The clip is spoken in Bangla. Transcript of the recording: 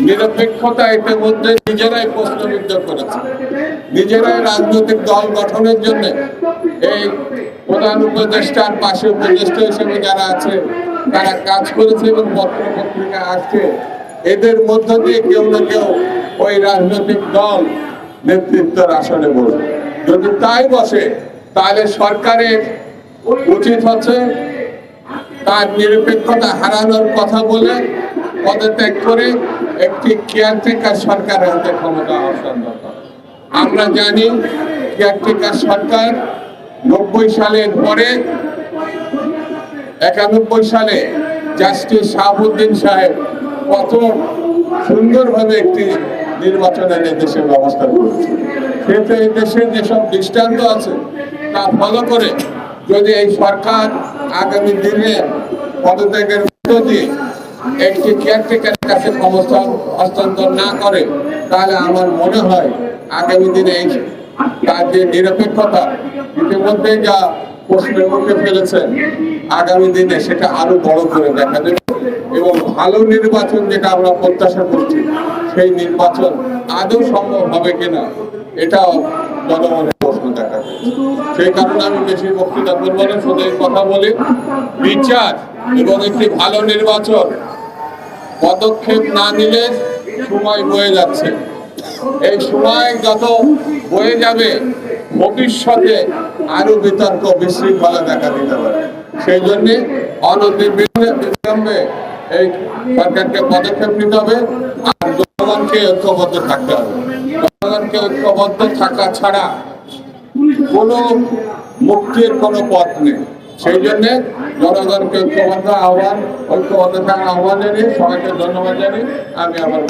নিরপেক্ষতা ইতিমধ্যে নিজেরাই প্রশ্নবিদ্ধ করেছে। নিজেরাই রাজনৈতিক দল গঠনের জন্য এই প্রধান উপদেষ্টার পাশে উপদেষ্টা হিসেবে যারা আছে, তারা কাজ করেছে এবং পত্র পত্রিকা আসছে এদের মধ্য দিয়ে কেউ না কেউ ওই রাজনৈতিক দল নেতৃত্বের আসনে বসবে। যদি তাই বসে, তাহলে সরকারের উচিত হচ্ছে তার নিরপেক্ষতা হারানোর কথা বলে পদত্যাগ করে একটি কেয়ারটেকার সরকারের হাতে ক্ষমতা হস্তান্তর আমরা জানি কেয়ারটেকার সরকার নব্বই সালের পরে, একানব্বই সালে জাস্টিস শাহাবুদ্দিন সাহেব কত সুন্দরভাবে একটি নির্বাচনের দেশের ব্যবস্থা করেছে। সেহেতু এই দেশের যেসব দৃষ্টান্ত আছে, তা ফলো করে যদি এই সরকার আগামী দিনে পদত্যাগের মধ্য দিয়ে একটি কেয়ারটেকারের কাছে ক্ষমতা হস্তান্তর না করে, তাহলে আমার মনে হয় আগামী দিনে এই তার যে নিরপেক্ষতা ইতিমধ্যে যা প্রশ্নের মুখে ফেলেছেন আগামী দিনে সেটা আরও বড় করে দেখা যাবে এবং ভালো নির্বাচন যেটা আমরা প্রত্যাশা করছি, সেই নির্বাচন আদৌ সম্ভব হবে কিনা, এটাও জনমনের প্রশ্ন দেখা সেই কারণে আমি বেশি বক্তৃতা করব না, শুধু কথা বলি। বিচার এবং একটি ভালো নির্বাচন পদক্ষেপ না নিলে সময় বয়ে যাচ্ছে। এই সময় যত বয়ে যাবে, ভবিষ্যতে আরও বিতর্ক, বিশৃঙ্খলা দেখা দিতে পারে। সেই জন্য অনতিবিলম্বে এই সরকারকে পদক্ষেপ নিতে হবে আর জনগণকে ঐক্যবদ্ধ থাকতে হবে। জনগণকে ঐক্যবদ্ধ থাকা ছাড়া কোনো মুক্তির কোনো পথ নেই। সেই জন্য জনগণকে ঐক্যবদ্ধ আহ্বান ঐক্যবদ্ধ আহ্বান জানিয়ে সবাইকে ধন্যবাদ জানিয়ে আমি আমার